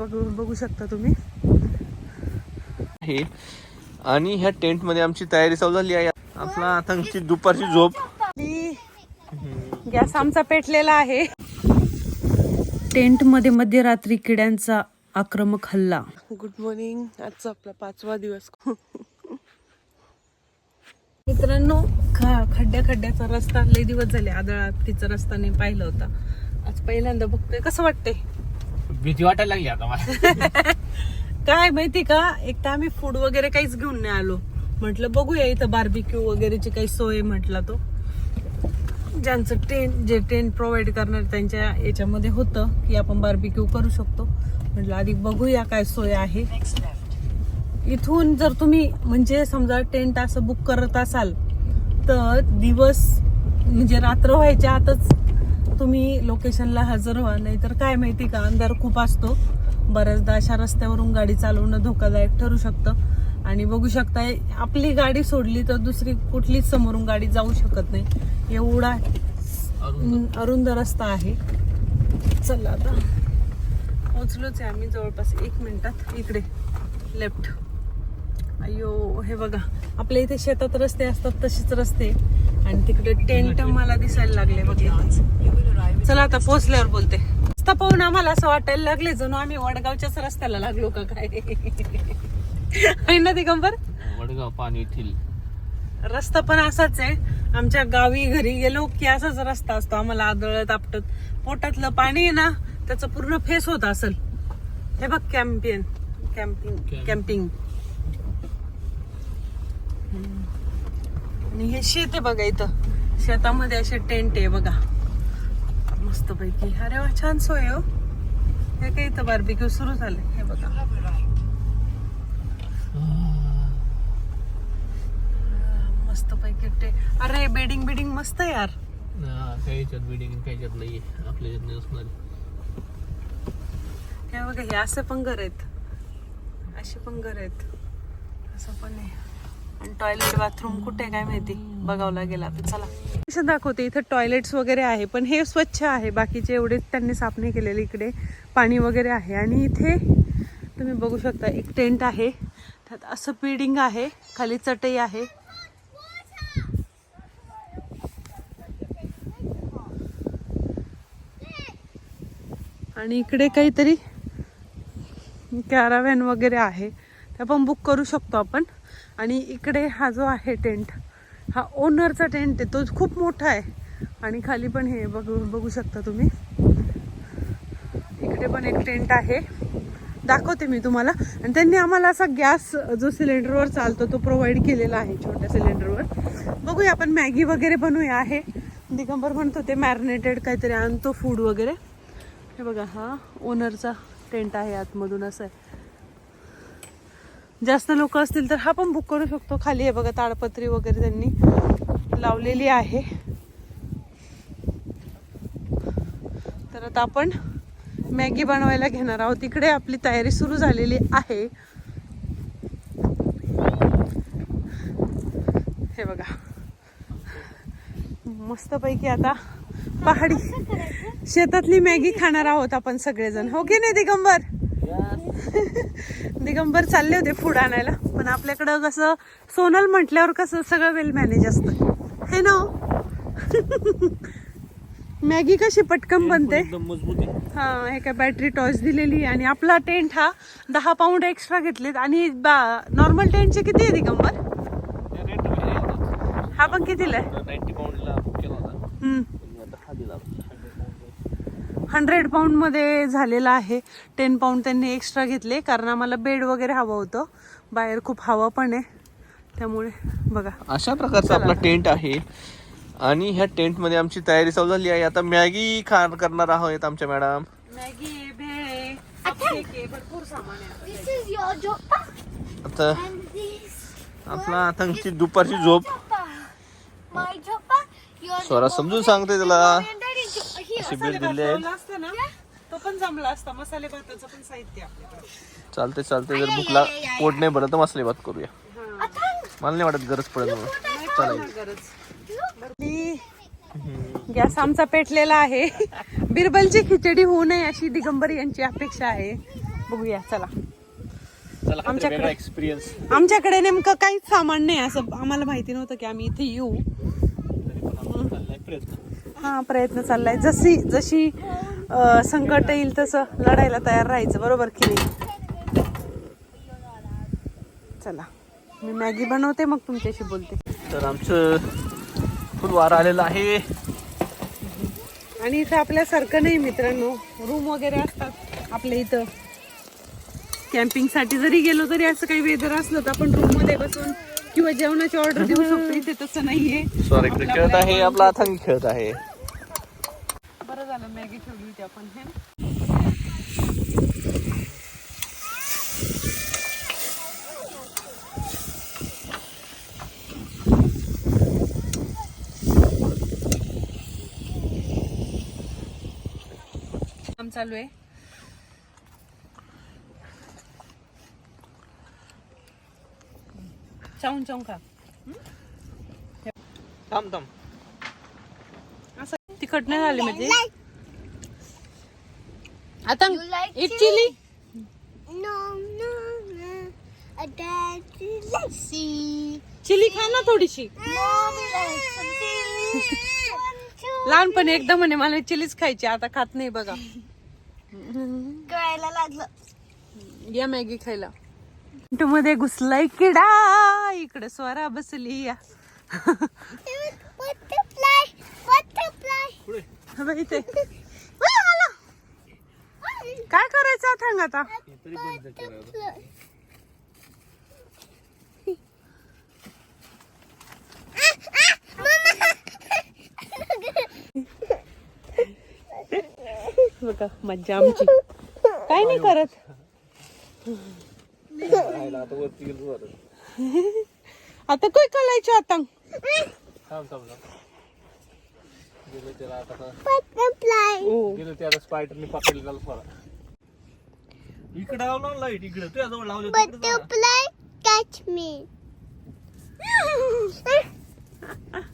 बघू बघू शकता तुम्ही. आहे आणि ह्या टेंटमध्ये आमची तयारी चालू झाली आहे. आपला आता आमची दुपारची झोप. गॅस आमचा पेटलेला आहे. टेंटमध्ये मध्यरात्री किड्यांचा आक्रमक हल्ला. गुड मॉर्निंग आजचा आपला पाचवा दिवस. मित्रांनो खड्ड्या खड्ड्याचा रस्ता लय दिवस झाले. आदळातीचा रस्ता नाही पाहिला होता. आज पहिल्यांदा बघतोय. कसं वाटतंय? भीती वाटायला लागली आता मला. काय माहिती का एक तर आम्ही फूड वगैरे काहीच घेऊन नाही आलो. म्हटलं बघूया इथं बार्बिक्यू वगैरेची काही सोय म्हटलं तो. ज्यांचं टेंट जे टेंट प्रोव्हाइड करणार त्यांच्या याच्यामध्ये होतं की आपण बार्बिक्यू करू शकतो. म्हटलं आधी बघूया काय सोय आहे. इथून जर तुम्ही म्हणजे समजा टेंट असं बुक करत असाल तर दिवस म्हणजे रात्र व्हायच्या आतच तुम्ही लोकेशनला हजर व्हा नाहीतर काय माहिती का अंधार खूप असतो. बऱ्याचदा अशा रस्त्यावरून गाडी चालवणं धोकादायक ठरू शकतं. आणि बघू शकताय आपली गाडी सोडली तर दुसरी कुठलीच समोरून गाडी जाऊ शकत नाही. एवढा अरुंद. रस्ता आहे. चला आता. पोचलोच आहे आम्ही जवळपास एक मिनिटात. इकडे लेफ्ट अयो हे बघा. आपल्या इथे शेतात रस्ते असतात तसेच रस्ते. आणि तिकडे टेंट मला दिसायला लागले बघ चला आता पोहोचल्यावर बोलते. रस्ता पाहून आम्हाला असं वाटायला लागले जणू आम्ही वडगावच्याच रस्त्याला लागलो का काय? ना दिगंबर? वडगाव पाणी रस्ता पण असाच आहे. आमच्या गावी घरी गेलो की असाच रस्ता असतो. आम्हाला आदळत आपटत. पोटातलं पाणी आहे ना त्याचं पूर्ण फेस होत असेल. हे बघ कॅम्पियन कॅम्पिंग. कॅम्पिंग. आणि हे शेत आहे बघा इथं. शेतामध्ये असे टेंट आहे बघा. मस्त पैकी अरे वा छान सोय हो. हे काय इथं बार्बिक्यू सुरू झाले हे बघा. मस्त पैकी टे अरे बेडिंग बिडिंग मस्त आहे यार. काही याच्यात बिल्डिंग काही याच्यात नाही आपल्या याच्यात नाही असणार. हे बघा हे असे पण घर आहेत. असे पण घर आहेत. असं पण आहे. आणि टॉयलेट बाथरूम कुठे काय माहिती? बघावं लागेल आता. चला. दाखवते. इथं टॉयलेट्स वगैरे आहे पण हे स्वच्छ आहे. बाकीचे एवढे त्यांनी साफ नाही केलेले इकडे. पाणी वगैरे आहे. आणि इथे तुम्ही बघू शकता एक टेंट आहे. त्यात असं पिडिंग आहे. खाली चटई आहे. आणि इकडे काहीतरी कॅराव्हॅन वगैरे आहे. त्या पण बुक करू शकतो आपण. आणि इकडे हा जो आहे टेंट हा ओनरचा टेंट आहे तो खूप मोठा आहे. आणि खाली पण हे बघू बघू शकता तुम्ही. इकडे पण एक टेंट आहे. दाखवते मी तुम्हाला. आणि त्यांनी आम्हाला असा गॅस जो सिलेंडरवर चालतो तो प्रोव्हाइड केलेला आहे छोट्या सिलेंडरवर. बघूया आपण मॅगी वगैरे बनवूया आहे. दिगंबर म्हणतो ते मॅरिनेटेड काहीतरी आणतो फूड वगैरे. हे बघा हा ओनरचा टेंट आहे आतमधून असं आहे. जास्त लोक असतील तर हा पण बुक करू शकतो. खाली आहे बघा ताडपत्री वगैरे त्यांनी लावलेली आहे. तर आता आपण मॅगी बनवायला घेणार आहोत. इकडे आपली तयारी सुरू झालेली आहे. हे बघा. मस्तपैकी आता पहाडी शेतातली मॅगी खाणार आहोत आपण सगळेजण. हो की नाही दिगंबर? दिगंबर चालले होते फूड आणायला. पण आपल्याकडं कसं सोनल म्हटल्यावर कसं सगळं वेल मॅनेज असतं. हे ना हो? मॅगी कशी पटकन बनते? एकदम मजबूत आहे. हा हे काय बॅटरी टॉर्च दिलेली आणि आपला टेंट हा दहा पाऊंड एक्स्ट्रा घेतलेत. आणि नॉर्मल टेंटचे किती आहे दिगंबर? हा पण कितीला आहे नाईन्टी पाऊंडला बुक केला होता हम्म. पण दहा दिला हंड्रेड पाऊंडमध्ये झालेला आहे. टेन पाऊंड त्यांनी एक्स्ट्रा घेतले कारण आम्हाला बेड वगैरे हवं होतं. बाहेर खूप हवा पण आहे. त्यामुळे बघा. अशा प्रकारचा आपला टेंट आहे. आणि ह्या टेंटमध्ये आमची तयारी चालू झाली आहे. आता मॅगी खाण करणार आहोत आमच्या मॅडम. मॅगी भरपूर सामान आता आपला आता दुपारची झोप. स्वरा समजून सांगते त्याला. अशी भात दिले आहेत लावला असता ना तो पण जमला असता. मसाले भाताचं पण साहित्य आपल्याकडे. चालते चालते जर भूकला पोट नाही भरत तर मसाले भात करूया मला नाही वाटत गरज पडेल म्हणून. गरज. गॅस आमचा पेटलेला आहे. बिरबलची खिचडी होऊ नये अशी दिगंबर यांची अपेक्षा आहे. बघूया चला. चला आमच्याकडे- एक्सपिरियन्स आमच्याकडे नेमकं काहीच सामान नाही. असं आम्हाला माहिती नव्हतं की आम्ही इथे येऊ. प्रयत्न. हा प्रयत्न चाललाय. जशी जशी संकट येईल तसं लढायला तयार राहायचं बरोबर की नाही? चला मी मॅगी बनवते मग तुमच्याशी बोलते. तर आमचं फुल वारा आलेलं आहे. आणि इथं आपल्यासारखं नाही मित्रांनो रूम वगैरे असतात आपल्या इथं. कॅम्पिंगसाठी जरी गेलो तरी असं काही वेदर असलं तर आपण रूममध्ये बसून किंवा जेवणाची ऑर्डर देऊ शकतो. इथे तसं नाहीये. सॉरी खेळत आहे आपला अथांगी खेळत आहे. बरं झालं मॅगी ठेवली होती आपण हे काम चालू आहे. चावून चावून खा. थांब थांब. असं तिखट नाही झाली म्हणजे? आता You like it chilli No, no, no. A daddy likes see. Chilli खा ना थोडीशी. Mommy likes some chili. One, two. लहानपणी एकदा म्हणे मला चिलीच खायची आता खात नाही बघा. कळायला लागलं. या मॅगी खायला. मध्ये घुसलाय किडा. इकडे स्वरा बसली या. इथे. काय करायचं थांग आता? बघा मज्जा आमची. काय नाही करत. आता काय करायचं आता? थांब थांब थांब. गेलो त्याला आता गेलो त्याला स्पायडरने पकडले त्याला इकडे लावला लाइट इकडे. तुझ्या जवळ लावलं butterfly catch me.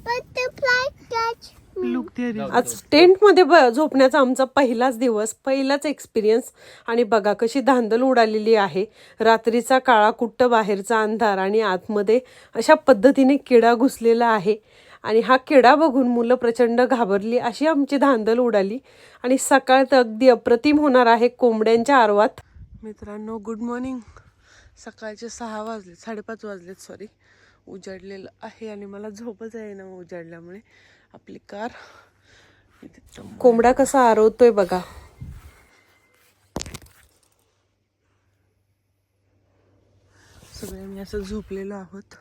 Butterfly catch आज टेंटमध्ये ब- झोपण्याचा आमचा पहिलाच दिवस पहिलाच एक्सपिरियन्स आणि बघा कशी धांदल उडालेली आहे. रात्रीचा काळा कुट्ट बाहेरचा अंधार आणि आतमध्ये अशा पद्धतीने किडा घुसलेला आहे. आणि हा किडा बघून मुलं प्रचंड घाबरली अशी आमची धांदल उडाली. आणि सकाळ तर अगदी अप्रतिम होणार आहे कोंबड्यांच्या आरवात. मित्रांनो गुड मॉर्निंग सकाळचे सहा वाजले साडेपाच वाजलेत सॉरी उजाडलेलं आहे आणि मला झोपच आहे ना उजाडल्यामुळे. आपली कार. कोंबडा कसा आरवतोय बघा. सगळे मी असं झोपलेलो आहोत.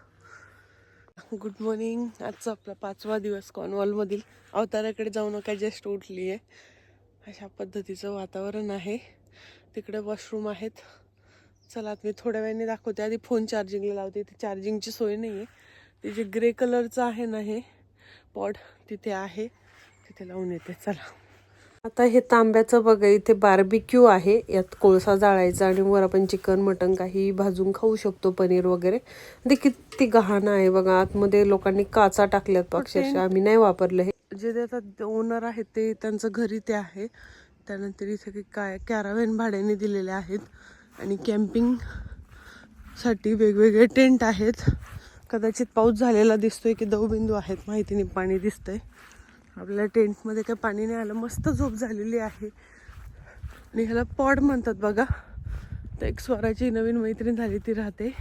गुड मॉर्निंग आजचा आपला पाचवा दिवस कॉर्नवॉलमधील अवताराकडे जाऊ नका जस्ट उठली आहे अशा पद्धतीचं वातावरण आहे. तिकडे वॉशरूम आहेत. चला आता मी थोड्या वेळाने दाखवते. आधी फोन चार्जिंगला लावते. इथे चार्जिंगची सोय नाही आहे ते जे ग्रे कलरचं आहे ना हे पॉड तिथे आहे. तिथे लावून येते चला. आता हे तांब्याचं बघा इथे बार्बिक्यू आहे. यात कोळसा जाळायचा आणि वर आपण चिकन मटन काही भाजून खाऊ शकतो पनीर वगैरे. ते किती गहाण आहे बघा आतमध्ये लोकांनी काचा टाकल्यात अक्षरशः. आम्ही नाही वापरलं हे. जे त्याचा ओनर आहेत ते त्यांचं घरी ते आहे. त्यानंतर इथे काही काय कॅरावेन भाड्याने दिलेले आहेत. आणि कॅम्पिंगसाठी वेगवेगळे टेंट आहेत. कदाचित पाऊस झालेला दिसतोय की दवबिंदू आहेत माहितीने पाणी दिसतंय. आपल्या टेंटमध्ये काही पाणी नाही आलं मस्त झोप झालेली आहे. आणि ह्याला पॉड म्हणतात बघा. तर एक स्वराची नवीन मैत्रीण झाली ती राहते.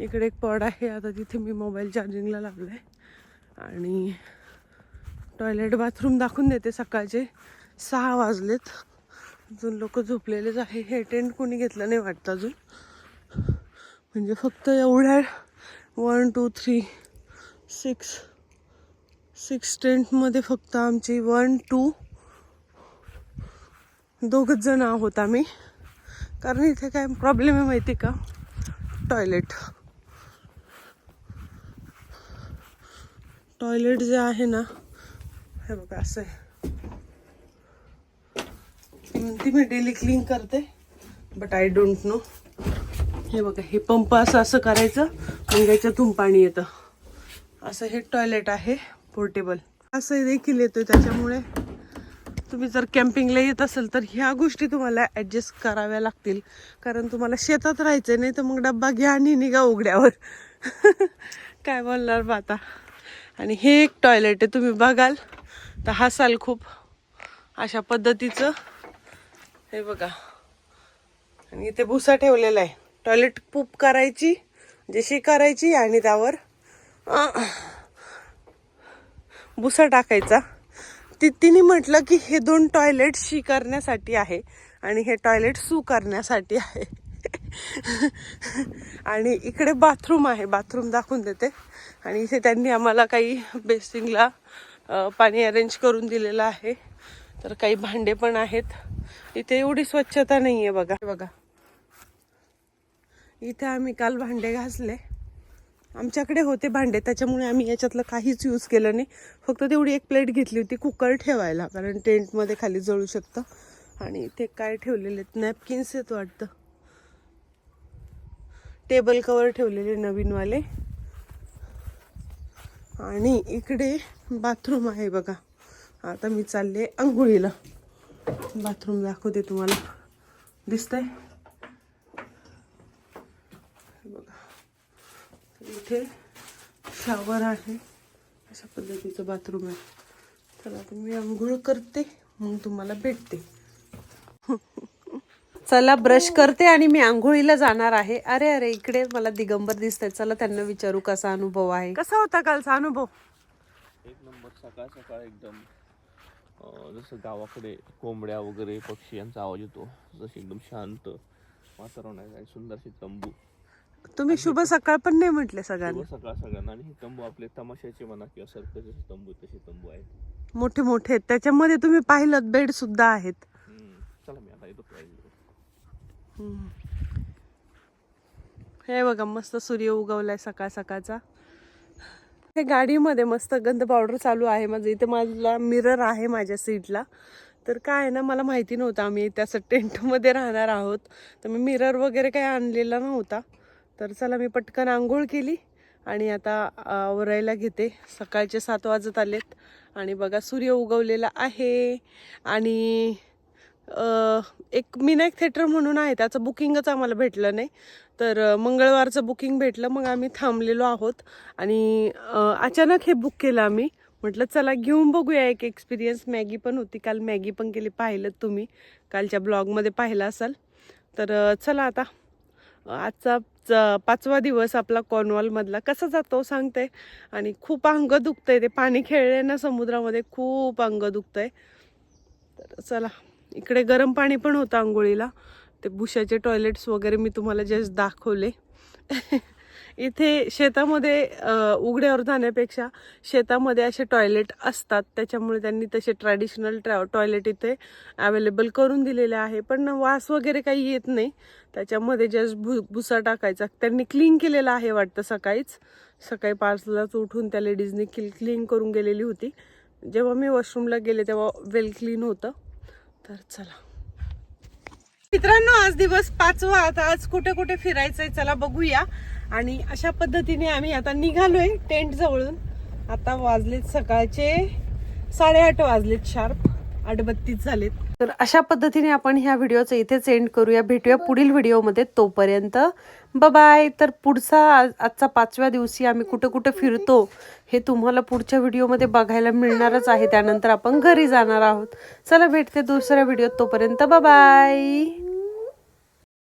इकडे एक पॉड आहे आता तिथे मी मोबाईल चार्जिंगला लावलं आहे आणि टॉयलेट बाथरूम दाखवून देते सकाळचे. सहा वाजलेत. अजून लोक झोपलेलेच आहे. हे टेंट कोणी घेतलं नाही वाटतं अजून. म्हणजे फक्त एवढ्या one two three six six टेंटमध्ये फक्त आमची वन टू दोघंच जण आहोत आम्ही. कारण इथे काय प्रॉब्लेम आहे माहिती का? टॉयलेट टॉयलेट जे आहे ना हे बघा असं आहे. ती मी डेली क्लीन करते बट आय डोंट नो हे बघा हे पंप असं असं करायचं. मग याच्यातून पाणी येतं. असं हे टॉयलेट आहे पोर्टेबल असं देखील येतं त्याच्यामुळे. तुम्ही जर कॅम्पिंगला येत असेल तर ह्या गोष्टी तुम्हाला ॲडजस्ट कराव्या लागतील. कारण तुम्हाला शेतात राहायचं नाही तर मग डब्बा घ्या आणि निघा उघड्यावर. काय बोलणार बा आता? आणि हे एक टॉयलेट आहे तुम्ही बघाल. तर हसाल खूप अशा पद्धतीचं. हे बघा. आणि इथे भुसा ठेवलेला आहे. टॉयलेट पूप करायची जशी करायची आणि त्यावर भुसा टाकायचा. ती तिने म्हटलं की हे दोन टॉयलेट शी करण्यासाठी आहे आणि हे टॉयलेट सू करण्यासाठी आहे. आणि इकडे बाथरूम आहे बाथरूम दाखवून देते. आणि इथे त्यांनी आम्हाला काही बेसिंगला पाणी अरेंज करून दिलेलं आहे. तर काही भांडे पण आहेत. इथे एवढी स्वच्छता नाही आहे बघा बघा. इथे आम्ही काल भांडे घासले. आमच्याकडे होते भांडे त्याच्यामुळे आम्ही याच्यातलं काहीच यूज केलं नाही. फक्त तेवढी एक प्लेट घेतली होती कुकर ठेवायला कारण टेंटमध्ये खाली जळू शकतं. आणि इथे काय ठेवलेले आहेत? नॅपकिन्स आहेत वाटतं. टेबल कवर ठेवलेले नवीनवाले. आणि इकडे बाथरूम आहे बघा. आता मी चालले आंघोळीला बाथरूम दाखवते तुम्हाला. दिसतंय हे बघा तर इथे शावर आहे. अशा पद्धतीचं बाथरूम आहे. चला आता मी आंघोळ करते मग तुम्हाला भेटते. चला ब्रश करते आणि मी आंघोळीला जाणार आहे. अरे अरे इकडे मला दिगंबर दिसतंय. चला त्यांना विचारू कसा अनुभव आहे. कसा होता कालचा अनुभव? एक नंबर सकाळ सकाळ एकदम जसं गावाकडे कोंबड्या वगैरे पक्षी यांचा आवाज येतो जसे एकदम शांत वातावरण आहे आणि सुंदरसे तंबू. तुम्ही शुभ सकाळ पण नाही म्हटले सगळ्यांना? शुभ सकाळ सगळ्यांना. आणि हे तंबू आपले तमाशाचे म्हणा किंवा सर्कसचे तंबू तसे तंबू आहेत. मोठे मोठे आहेत. त्याच्यामध्ये तुम्ही पाहिलं बेड सुद्धा आहेत. चला मी आता येतो हे बघा मस्त सूर्य उगवलाय सकाळ सकाळचा. हे गाडीमध्ये मस्त गंध पावडर चालू आहे माझं. इथे माझा मिरर आहे माझ्या सीटला तर काय आहे ना मला माहिती नव्हतं आम्ही त्याचं टेंटमध्ये राहणार आहोत. तर मी मिरर वगैरे काही आणलेला नव्हता. तर चला मी पटकन आंघोळ केली आणि आता आवरायला घेते. सकाळचे सात वाजत आलेत आणि बघा सूर्य उगवलेला आहे. आणि एक मिनायक थिएटर म्हणून आहे. त्याचं बुकिंगच आम्हाला भेटलं नाही. तर मंगळवारचं बुकिंग भेटलं. मग आम्ही थांबलेलो आहोत. आणि अचानक हे बुक केलं आम्ही. म्हटलं चला घेऊन बघूया. एक एक्सपिरियन्स मॅगी पण होती. काल मॅगी पण केली. पाहिलं तुम्ही. कालच्या ब्लॉगमध्ये पाहिलं असाल. तर चला आता. आजचा च- पाचवा दिवस आपला कॉर्नवॉलमधला. कसा जातो सांगते? आणि खूप अंग दुखतंय ते. पाणी खेळले ना समुद्रामध्ये खूप अंग दुखतंय. तर चला इकडे गरम पाणी पण होतं आंघोळीला. ते बुशाचे टॉयलेट्स वगैरे मी तुम्हाला जस्ट दाखवले. इथे शेतामध्ये उघड्यावर जाण्यापेक्षा शेतामध्ये असे टॉयलेट असतात. त्याच्यामुळे त्यांनी तसे ट्रॅडिशनल ट्रॅ टॉयलेट इथे अवेलेबल करून दिलेले आहे. पण वास वगैरे काही येत नाही. त्याच्यामध्ये जस्ट भु भुसा टाकायचा. त्यांनी क्लीन केलेला आहे वाटतं सकाळीच. सकाळी पाचलाच उठून त्या लेडीजनी क्ली क्लीन करून गेलेली होती. जेव्हा मी वॉशरूमला गेले तेव्हा वेल क्लीन होतं. तर चला. मित्रांनो आज दिवस पाचवा. आता आज कुठे कुठे फिरायचंय चला बघूया. आणि अशा पद्धतीने आम्ही आता निघालोय टेंट जवळून. आता वाजलेत सकाळचे साडेआठ वाजलेत शार्प. आठ बत्तीस झालेत. तर अशा पद्धतीने आपण ह्या व्हिडिओचं इथेच एंड करूया. भेटूया पुढील व्हिडिओमध्ये तोपर्यंत. बाय तर पुढचा आज- आजचा पाचव्या दिवशी आम्ही कुठं कुठं फिरतो हे तुम्हाला पुढच्या व्हिडिओमध्ये बघायला मिळणारच आहे. त्यानंतर आपण घरी जाणार आहोत. चला भेटते दुसऱ्या व्हिडिओत. तोपर्यंत बाय